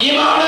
ഈമാണ്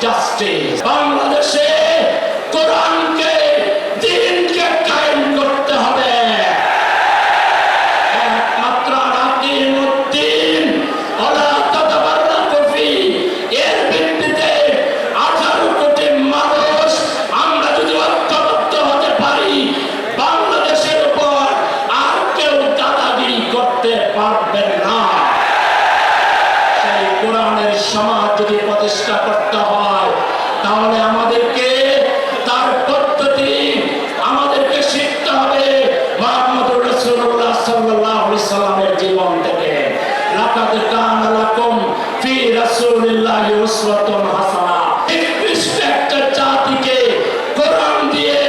justice. Bangladesh. তাহলে আমাদেরকে তার পদ্ধতি আমাদেরকে শিখতে হবে মোহাম্মদুর সাল্লামের জীবন থেকে। দিয়ে,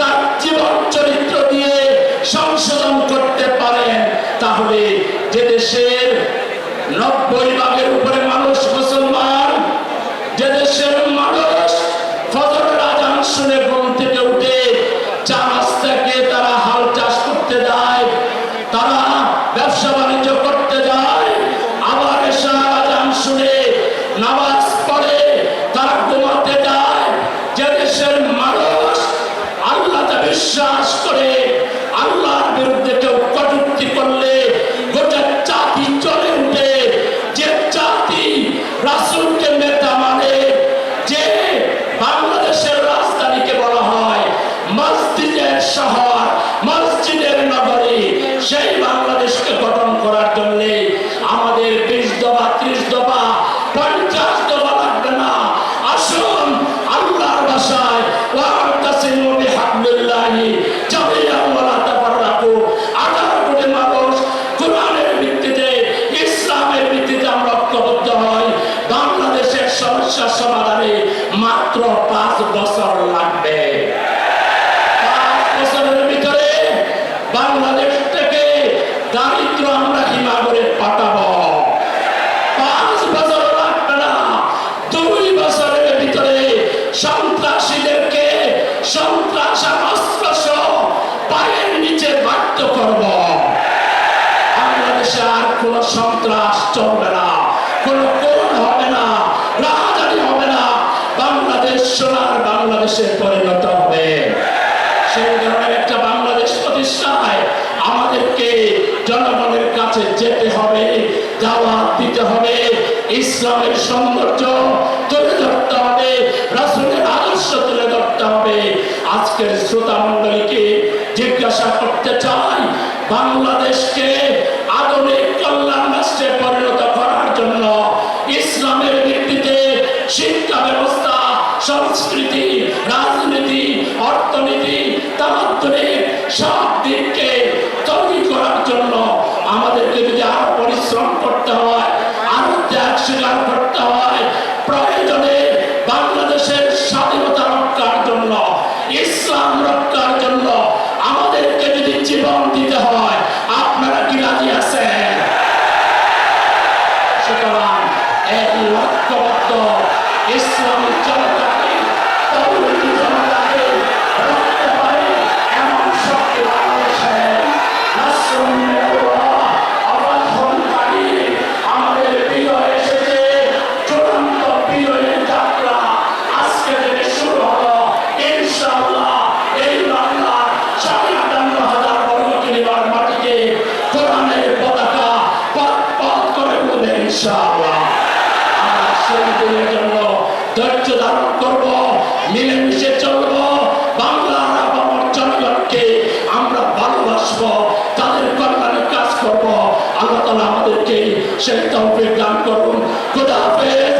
তার জীবন চরিত্র দিয়ে সংশোধন করতে পারেন, তাহলে যে দেশের নব্বই আসনের মন থেকে উঠে চার শহর মসজিদের নগরী সেই বাংলা সন্ত্রাসীদেরকে সন্ত্রাস অস্ত্র পায়ের নিচে বাধ্য করব। বাংলাদেশে আর কোন সন্ত্রাস চলবে না। আজকের শ্রোতা মন্ডলীকে জিজ্ঞাসা করতে চাই, বাংলাদেশকে আধুনিক কল্যাণ রাষ্ট্রে পরিণত করার জন্য ইসলামের ভিত্তিতে শিক্ষা ব্যবস্থা, সংস্কৃতি আধিপত্য ইসলামের চরম ধৈর্য ধারণ করব, মিলেমিশে চলব বাংলার আপামর জনগণকে আমরা ভালোবাসবো, তাদের কল্যাণে কাজ করব। আল্লাহ তালা আমাদেরকে সেই তৌফিক দান করুন। খুদা হাফেজ